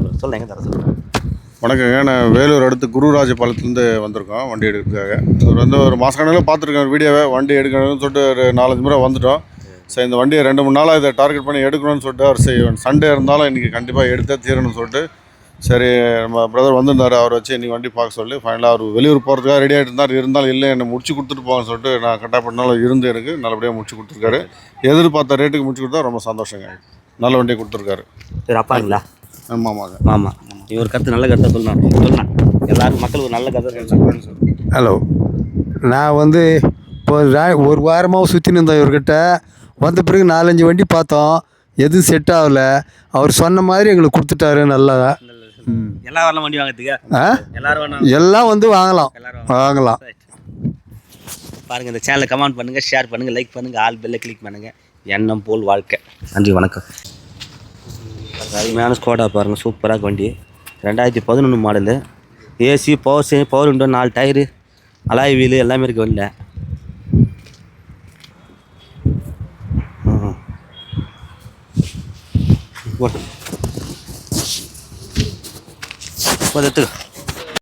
சொல்லுங்கள் சொல்லுங்கள் எங்கே தர சொல்லுங்கள் வணக்கங்க நான் வேலூர் அடுத்து குருராஜபாளையத்துலேருந்து வந்திருக்கோம் வண்டி எடுக்கிறதுக்காக. அவர் வந்து ஒரு மாத கணக்கில் பார்த்துருக்கேன் ஒரு வீடியோவை வண்டி எடுக்கணும்னு சொல்லிட்டு ஒரு நாலஞ்சு முறை வந்துட்டோம். சரி இந்த வண்டியை ரெண்டு மூணு நாளாக இதை டார்கெட் பண்ணி எடுக்கணும்னு சொல்லிட்டு அவர் சரி சண்டே இருந்தாலும் இன்றைக்கி கண்டிப்பாக எடுத்தே தீரணும்னு சொல்லிட்டு சரி நம்ம பிரதர் வந்திருந்தார் அவர் வச்சு இன்றைக்கி வண்டி பார்க்க சொல்லி ஃபைனலாக அவர் வெளியூர் போகிறதுக்காக ரெடி ஆகிட்டு இருந்தார் இருந்தாலும் இல்லை என்னை முடிச்சு கொடுத்துட்டு போகன்னு சொல்லிட்டு நான் கரெக்டாக பண்ணாலும் இருந்து எனக்கு நல்லபடியாக முடிச்சு கொடுத்துருக்காரு. எதிர்பார்த்த ரேட்டுக்கு முடிச்சு கொடுத்தா ரொம்ப சந்தோஷங்க. நல்ல வண்டியை கொடுத்துருக்காரு. சரி அப்பாங்களா? ஆமாம் ஆமாங்க ஆமாம் இவர் கருத்து நல்ல கருத்தை சொல்லலாம் சொல்லலாம். எல்லாரும் மக்கள் ஒரு நல்ல கருத்தை ஹலோ நான் வந்து இப்போ ஒரு வாரமாக சுற்றி இருந்தோம் இவர்கிட்ட. வந்த பிறகு நாலஞ்சு வண்டி பார்த்தோம். எதுவும் செட் ஆகல. அவர் சொன்ன மாதிரி எங்களுக்கு கொடுத்துட்டாரு நல்லா. ம். எல்லா வரலாம் வண்டி வாங்கிறதுக்கு? ஆ? எல்லாரும் வேணாம் எல்லாம் வந்து வாங்கலாம். எல்லாரும் வாங்கலாம். பாருங்கள் இந்த சேனலை கமெண்ட் பண்ணுங்கள் ஷேர் பண்ணுங்கள் லைக் பண்ணுங்கள் ஆல் பெல்லை கிளிக் பண்ணுங்கள் எண்ணம் போல் வாழ்க்கை. நன்றி வணக்கம். அருமையான ஸ்கோடா பாருங்கள் சூப்பராக வண்டி. ரெண்டாயிரத்தி பதினொன்று மாடலு ஏசி பவர் சே பவர் விண்டோ நாலு டயரு அலாய் வீலு எல்லாமே இருக்குது வண்டியில். எடுத்துக்கோ.